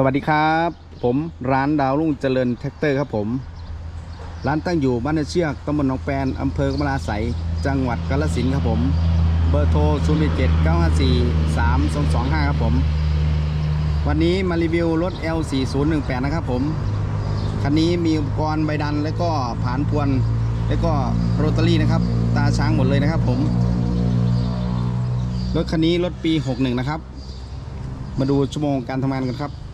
สวัสดีครับ ผมร้านดาวรุ่งเจริญแท็กเตอร์ครับผม ร้านตั้งอยู่บ้านเชือกตำบลหนองแปนอำเภอกำมลาไสจังหวัดกาฬสินธุ์ครับผม เบอร์โทร 0 7 9 5 4 3 2 2 5 ครับผม วันนี้มารีวิวรถ L4018 นะครับผม คันนี้มีอุปกรณ์ใบดันและก็ผานพวน และก็โรตารี่นะครับ ตาช้างหมดเลยนะครับผม รถคันนี้รถปี 61 นะครับ มาดูชั่วโมงการทำงานกันครับ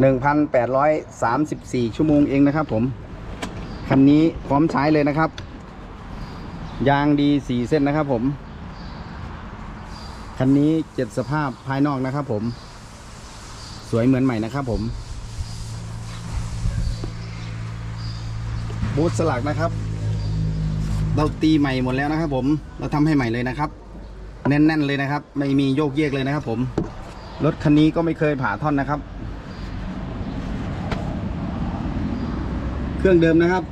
1,834 ชั่วโมงเองนะครับ ผม คันนี้พร้อมใช้เลยนะครับ ยางดี 4 เส้นนะครับ ผม คันนี้เจ็ดสภาพภายนอกนะครับ ผม สวยเหมือนใหม่นะครับ ผม บูธสลักนะครับ เราตีใหม่หมดแล้วนะครับ ผม เราทำให้ใหม่เลยนะครับแน่นๆเลยนะครับ ไม่มีโยกเยกเลยนะครับ ผม รถคันนี้ก็ไม่เคยผ่าท่อนนะครับ เครื่องเดิมนะครับ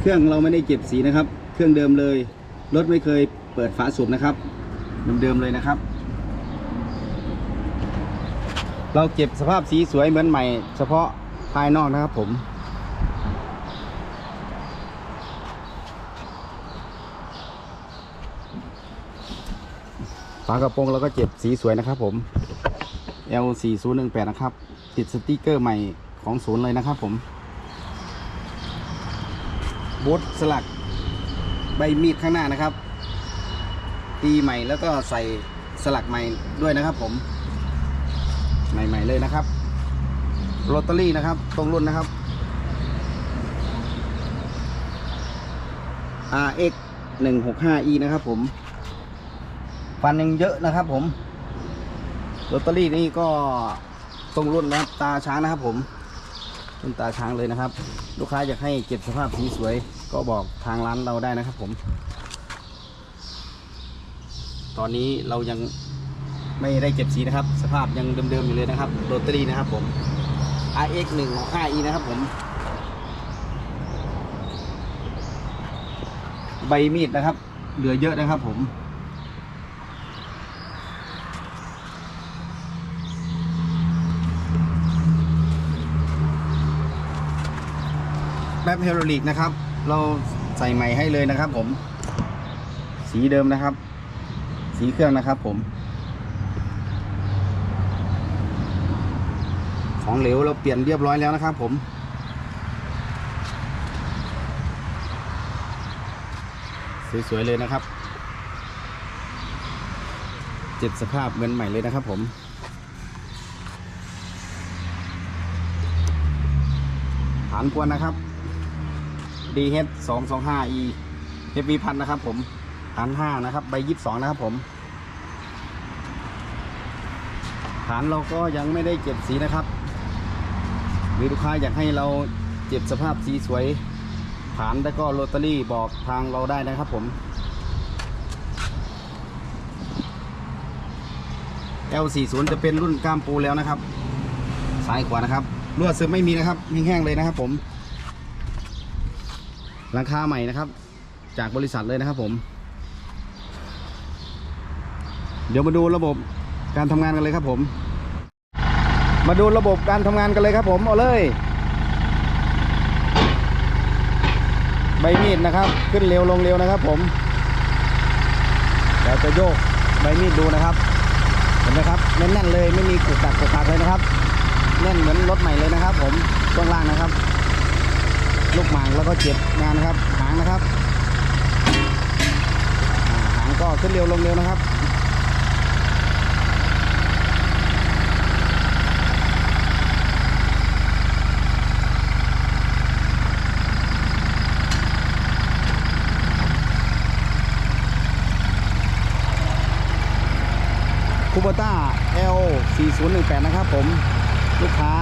เครื่องเราไม่ได้เก็บสีนะครับ เครื่องเดิมเลย รถไม่เคยเปิดฝาสูบนะครับ เดิมๆเลยนะครับ เราเก็บสภาพสีสวยเหมือนใหม่ เฉพาะภายนอกนะครับผมฝากระโปรงเราก็เจ็บสีสวยนะครับผม L4018 นะครับ ติดสติกเกอร์ใหม่ของศูนย์เลยนะครับผม บูทสลักใบมีดข้างหน้านะครับ ตีใหม่แล้วก็ใส่สลักใหม่ด้วยนะครับ ผม ใหม่ ๆ เลยนะครับโรตารี่นะครับ ตรงรุ่นนะครับ RX 165E นะครับผม ฟันยังเยอะนะครับ ผมโรตารี่นี่ก็ตรงรุ่นนะครับ ตาช้างนะครับ ผมรุ่นตาช้างเลยนะครับ ลูกค้าอยากให้เก็บสภาพสีสวย ก็บอกทางร้านเราได้นะครับผม ตอนนี้เรายังไม่ได้เก็บสีนะครับ สภาพยังเดิมๆอยู่เลยนะครับโรตารี่นะครับผม RX 1 5 E นะครับผม ใบมีดนะครับ เหลือเยอะนะครับผมแป๊บเฮโรลิกนะครับ เราใส่ใหม่ให้เลยนะครับ ผม สีเดิมนะครับ สีเครื่องนะครับ ผม ของเหลวเราเปลี่ยนเรียบร้อยแล้วนะครับ ผมสวยๆเลยนะครับ เจ็ดสภาพเหมือนใหม่เลยนะครับผม ฐานพวนนะครับ DH 2 2 5 E FV พันนะครับผมฐาน5นะครับ ใบ22นะครับผมฐานเราก็ยังไม่ได้เก็บสีนะครับ หรือลูกค้าอยากให้เราเก็บสภาพสีสวยฐานแล้วก็โรตารี่บอกทางเราได้นะครับผม L40 จะเป็นรุ่นกล้ามปูแล้วนะครับ ซ้ายขวานะครับรั่วซึมไม่มีนะครับแห้งๆเลยนะครับผม หลังคาใหม่นะครับ จากบริษัทเลยนะครับผม เดี๋ยวมาดูระบบการทำงานกันเลยครับผม มาดูระบบการทำงานกันเลยครับผม เอาเลย ใบมีดนะครับ ขึ้นเร็วลงเร็วนะครับผม เดี๋ยวจะโยกใบมีดดูนะครับ เห็นไหมครับแน่นๆเลยไม่มีกุกกักกุกกักเลยนะครับ แน่นเหมือนรถใหม่เลยนะครับ ผมช่วงล่างนะครับ ลูกหมางแล้วก็เจ็บงานนะครับ หางนะครับ หางก็ขึ้นเร็วลงเร็วนะครับคูโบต้า L 4018 นะครับผม ลูกค้า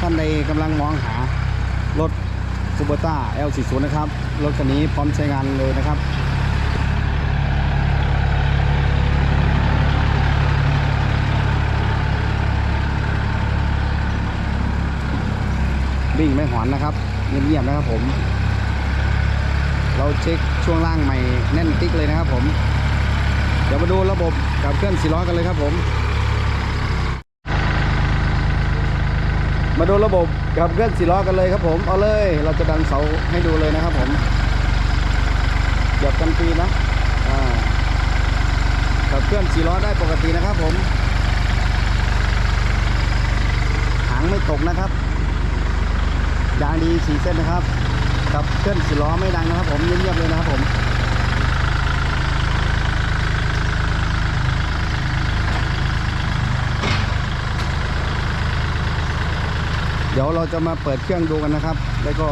ท่านใดกำลังมองหารถ คูโบต้า L 40 นะครับ รถคันนี้พร้อมใช้งานเลยนะครับวิ่งไม่หอนนะครับเงียบๆนะครับผม เราเช็คช่วงล่างใหม่แน่นติ๊กเลยนะครับผม เดี๋ยวมาดูระบบกับเคลื่อนสีล้อกันเลยครับผม มาดูระบบกับเคลื่อนสี่ล้อกันเลยครับผม เอาเลย เราจะดันเสาให้ดูเลยนะครับผมหยียบกันฟรีนะขับเคลื่อนสี่ล้อได้ปกตินะครับผม หางไม่ตกนะครับ ยางดีสีเส้นนะครับกับเคลื่อนสี่ล้อไม่ดังนะครับผมเงียบๆเลยนะครับผม เดี๋ยวเราจะมาเปิดเครื่องดูกันนะครับ แล้วก็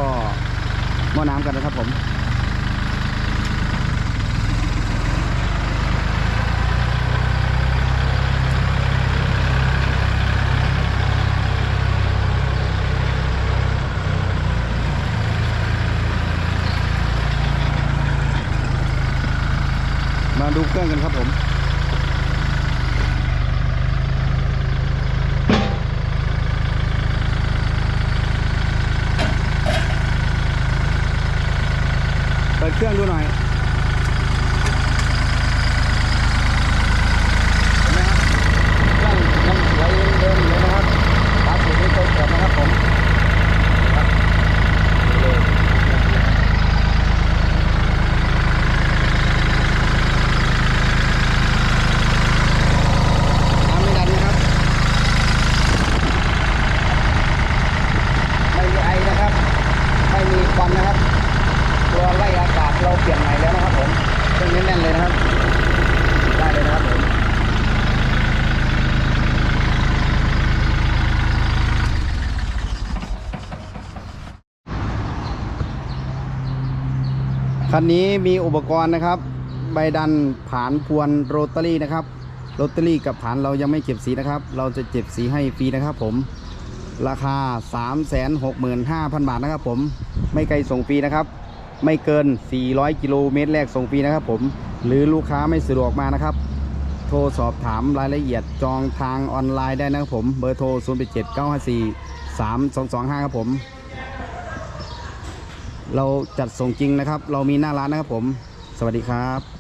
หม้อน้ำกันนะครับผมมาดูเครื่องกันครับผม เปิดเครื่องดูหน่อยเห็นไหมครับเครื่องยังสวยเดิมอยู่เลยนะครับฝาสูบไม่เคยเปิดนะครับผมนี่ครับดูเลยน้ำไม่ดันนะครับ ไม่มีไอนะครับ ไม่มีควันนะครับ ตัวไล่อากาศ เราเปลี่ยนใหม่แล้วนะครับผมเครื่องนี้แน่นเลยนะครับ ได้เลยนะครับผมคันนี้มีอุปกรณ์นะครับ ใบดันผานพวนโรตารี่นะครับโรตารี่กับผานเรายังไม่เก็บสีนะครับ เราจะเก็บสีให้ฟรีนะครับ ผมราคา 365,000 บาทนะครับ ผมไม่ไกลส่งฟรีนะครับ ไม่เกิน 400 กิโลเมตรแรกส่งฟรีนะครับผม หรือลูกค้าไม่สะดวกมานะครับ โทรสอบถามรายละเอียดจองทางออนไลน์ได้นะครับผม เบอร์โทร 0 7 9 5 4 3 2 2 5 ครับผม เราจัดส่งจริงนะครับ เรามีหน้าร้านนะครับผม สวัสดีครับ